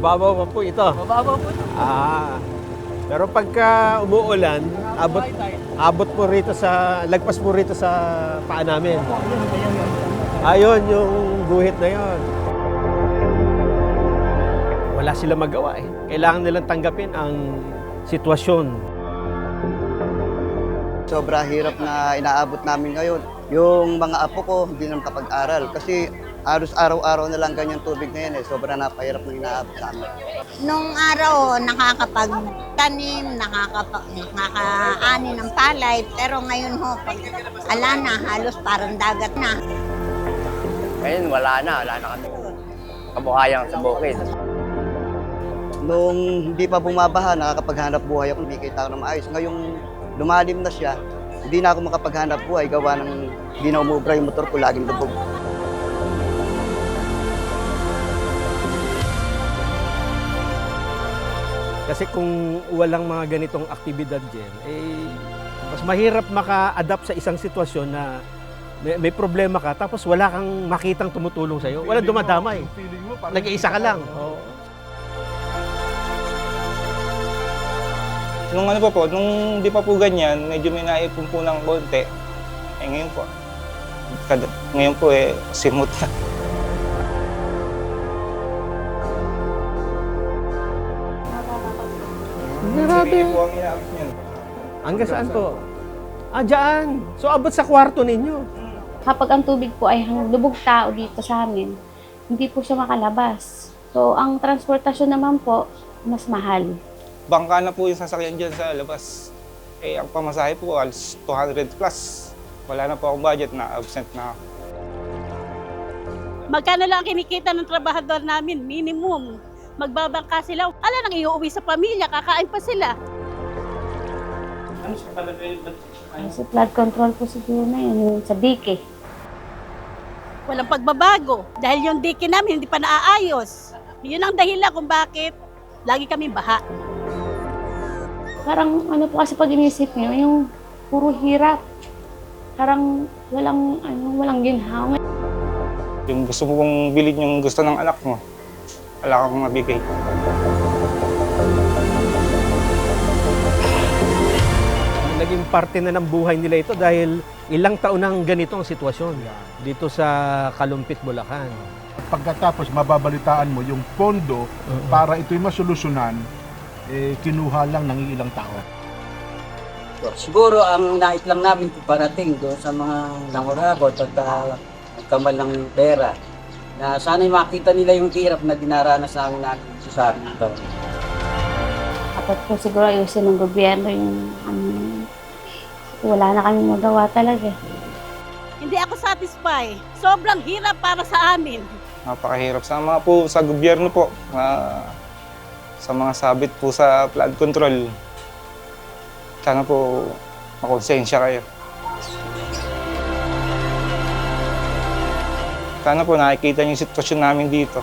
Mababaw pa po ito. Mababaw po. Ah. Pero pagka umuulan, abot abot po rito sa lagpas po rito sa paa namin. Ayun yung guhit na yon. Wala sila magawa eh. Kailangan nilang tanggapin ang sitwasyon. Sobra hirap na inaabot namin ngayon. Yung mga apo ko, hindi naman kapag-aral. Kasi aros araw-araw na lang ganyan tubig na yan eh. Sobra napahirap na inaabot sa amin. Nung araw, nakakapagtanim, nakakapa, nakakaani ng palay. Pero ngayon ho, pag ala na, halos parang dagat na. Ngayon, wala na. Wala na kami. Kabuhayang sa bukid. Nung hindi pa bumabaha, nakakapaghanap buhay ako, kumikita ako ng maayos. Ngayong lumalim na siya, hindi na ako makapaghanap buhay gawa ng hindi na umubra yung motor ko, laging lubog. Kasi kung walang mga ganitong aktibidad dyan, eh, mas mahirap maka-adapt sa isang sitwasyon na may, may problema ka tapos wala kang makitang tumutulong sa'yo. Walang dumadamay. Nag-iisa ka lang. Oo. Nung ano pa po, nung di pa po ganyan, medyo may naipon po ng konti. Eh ngayon po, kada, ngayon po eh, simot na. Grabe. po ang inaabot niyan. Hanggang saan po? Ah, dyan. So, abot sa kwarto ninyo. Kapag ang tubig po ay hang- lubog tao dito sa amin, hindi po siya makalabas. So, ang transportasyon naman po, mas mahal. Bangka na po yung sasakyan dyan sa labas. Eh, ang pamasahe po, alas 200 plus. Wala na po akong budget na absent na ako. Magkano lang kinikita ng trabahador namin? Minimum. Magbabangka sila. Ala nang iuwi sa pamilya, kakain pa sila. Kasi flood control po siguro na yun, yung sa dike. Walang pagbabago. Dahil yung dike namin hindi pa naaayos. Yun ang dahilan kung bakit lagi kami baha. Parang ano po kasi pag inisip nyo, yung puro hirap. Parang walang, ano, walang ginhawa. Yung gusto mo kong bilhin yung gusto ng anak mo, wala kang mabigay. Naging parte na ng buhay nila ito dahil ilang taon nang ganito ang sitwasyon dito sa Kalumpit, Bulacan. pagkatapos mababalitaan mo yung pondo para ito'y masolusyonan, eh, kinuha lang ng ilang tao. Siguro ang nait lang namin parating doon sa mga nanguragot at uh, nagkamal ng pera na sana'y makita nila yung hirap na dinaranas namin natin sa amin ito. Dapat po siguro ayusin ng gobyerno yung ano, wala na kami magawa talaga. Hindi ako satisfied. Sobrang hirap para sa amin. Napakahirap sa mga po sa gobyerno po. ah, sa mga sabit po sa flood control. Sana po makonsensya kayo. Sana po nakikita niyo yung sitwasyon namin dito.